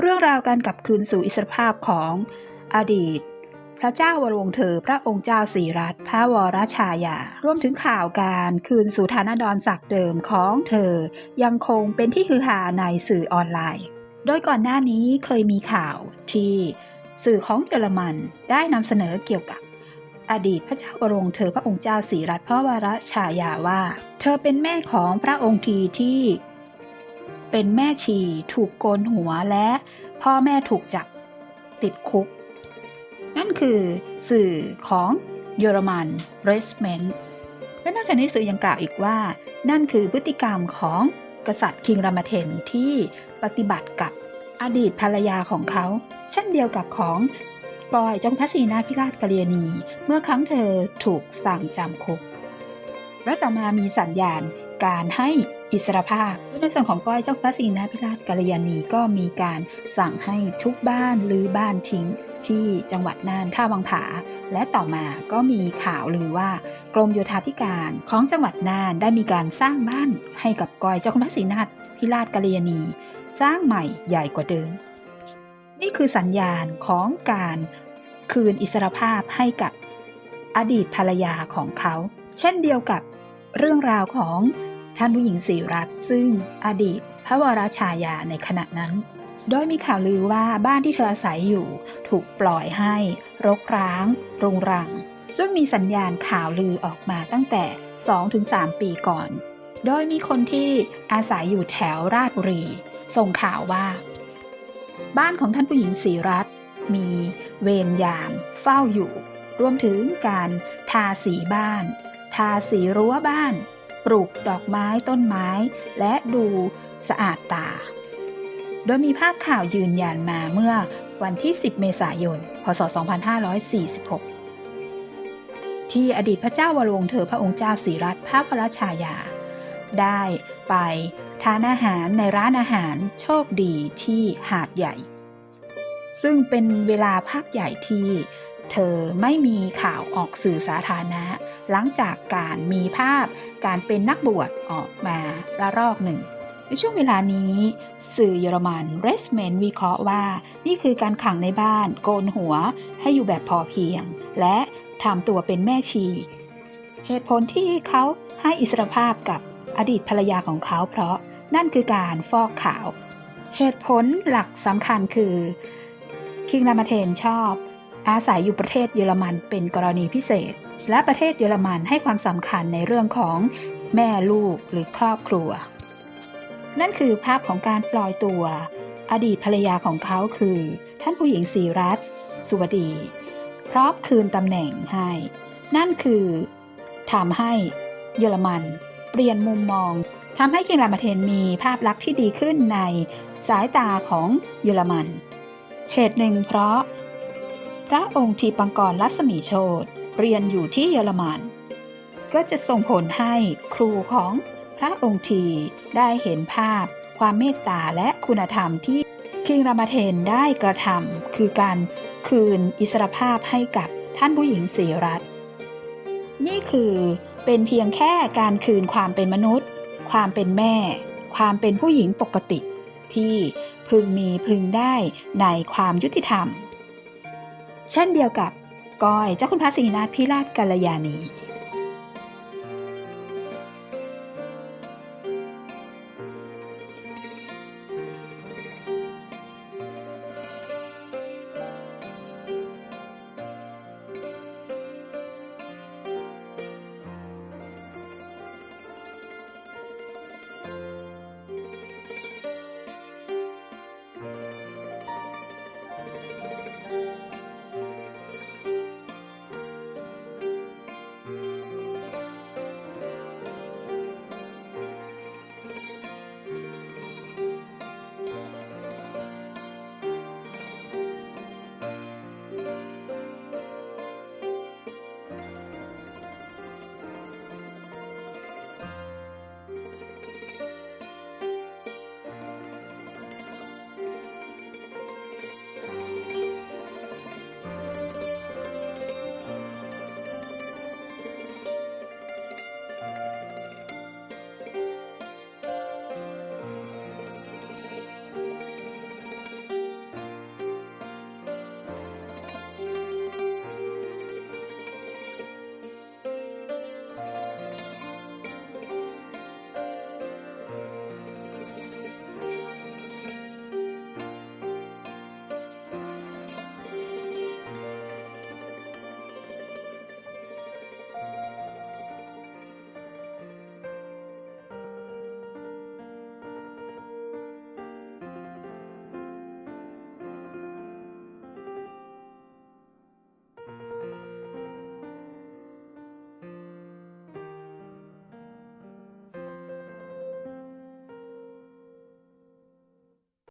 เรื่องราวการกลับคืนสู่อิสรภาพของอดีต พระเจ้าวรวงเธอ พระองค์เจ้าสีรัตพระวรชายา รวมถึงข่าวการคืนสู่ฐานะดอนศักดิ์เดิมของเธอ ยังคงเป็นที่ฮือฮาในสื่อออนไลน์ โดยก่อนหน้านี้เคยมีข่าวที่สื่อของเยอรมันได้นำเสนอเกี่ยวกับอดีตพระเจ้าวรวงเธอพระองค์เจ้าสีรัตพระวรชายาว่า เธอเป็นแม่ของพระองค์ทีที่ เป็นแม่ชีถูกโกนหัวและพ่อแม่ถูกจับติดคุก นั่นคือสื่อของเยอรมัน r e s m e n t และนอกจากนี้สื่อยังกล่าวอีกว่า นั่นคือพฤติกรรมของกษัตริย์คิงรามเทนที่ปฏิบัติกับอดีตภรรยาของเขา เช่นเดียวกับของกอยจงพระศรีนาพิราชกเลียนี เมื่อครั้งเธอถูกสั่งจำคุก และต่อมามีสัญญาณการให้ อิสรภาพ ในส่วนของก้อยเจ้าพระศรีนาพิราชกัลยาณีก็มีการสั่งให้ทุกบ้านหรือบ้านทิ้งที่จังหวัดน่านท่าวังผา และต่อมาก็มีข่าวลือว่ากรมโยธาธิการของจังหวัดน่านได้มีการสร้างบ้านให้กับก้อยเจ้าคุณพระศรีนาพิราชกัลยาณี สร้างใหม่ใหญ่กว่าเดิม นี่คือสัญญาณของการคืนอิสรภาพให้กับอดีตภรรยาของเขา เช่นเดียวกับเรื่องราวของ ท่านผู้หญิงสีรัตน์ซึ่งอดีตพระวรชายาในขณะนั้น โดยมีข่าวลือว่าบ้านที่เธออาศัยอยู่ถูกปล่อยให้ รกร้าง รุงรัง ซึ่งมีสัญญาณข่าวลือออกมาตั้งแต่ 2-3 ปีก่อน โดยมีคนที่อาศัยอยู่แถวราชบุรี ส่งข่าวว่า บ้านของท่านผู้หญิงสีรัตน์มีเวรยามเฝ้าอยู่ รวมถึงการทาสีบ้าน ทาสีรั้วบ้าน ปลูกดอกไม้ต้นไม้ และดูสะอาดตา โดยมีภาพข่าวยืนยันมาเมื่อวันที่ 10 เมษายน พศ 2546 ที่อดีตพระเจ้าวรวงเธอพระองค์เจ้าสีรัตน์พระพระชายา ได้ไปทานอาหารในร้านอาหารโชคดีที่หาดใหญ่ ซึ่งเป็นเวลาพักใหญ่ที่เธอไม่มีข่าวออกสื่อสาธารณะ หลังจากการมีภาพการเป็นนักบวชออกมาระลอกหนึ่ง ในช่วงเวลานี้ สื่อเยอรมันเรสเมนวิเคราะห์ว่า นี่คือการขังในบ้าน โกนหัวให้อยู่แบบพอเพียง และทำตัวเป็นแม่ชี เหตุผลที่เขาให้อิสรภาพกับอดีตภรรยาของเขาเพราะนั่นคือการฟอกขาว เหตุผลหลักสำคัญคือ คิงรามาเทนชอบ อาศัยอยู่ประเทศเยอรมันเป็นกรณีพิเศษ และประเทศเยอรมันให้ความสำคัญในเรื่องของแม่ลูกหรือครอบครัว นั่นคือภาพของการปล่อยตัว อดีตภรรยาของเขาคือ ท่านผู้หญิงสีรัตสุวดี พร้อมคืนตำแหน่งให้ นั่นคือทำให้เยอรมัน เปลี่ยนมุมมองทำให้คิงรามาเทนมีภาพลักษณ์ที่ดีขึ้นในสายตาของเยอรมัน เหตุหนึ่งเพราะ พระองค์ทีปังกรลัศมีโชต เรียนอยู่ที่เยอรมัน ก็จะส่งผลให้ครูของพระองค์ทีได้เห็นภาพ ความเมตตาและคุณธรรมที่คิงรามเทนได้กระทำคือการคืนอิสรภาพให้กับท่านผู้หญิงสีรัตน์นี่คือเป็นเพียงแค่การคืนความเป็นมนุษย์ ความเป็นแม่ ความเป็นผู้หญิงปกติ ที่พึงมีพึงได้ในความยุติธรรม เช่นเดียวกับ ก้อย เจ้าคุณพระศรีนาถพิราชกัลยาณี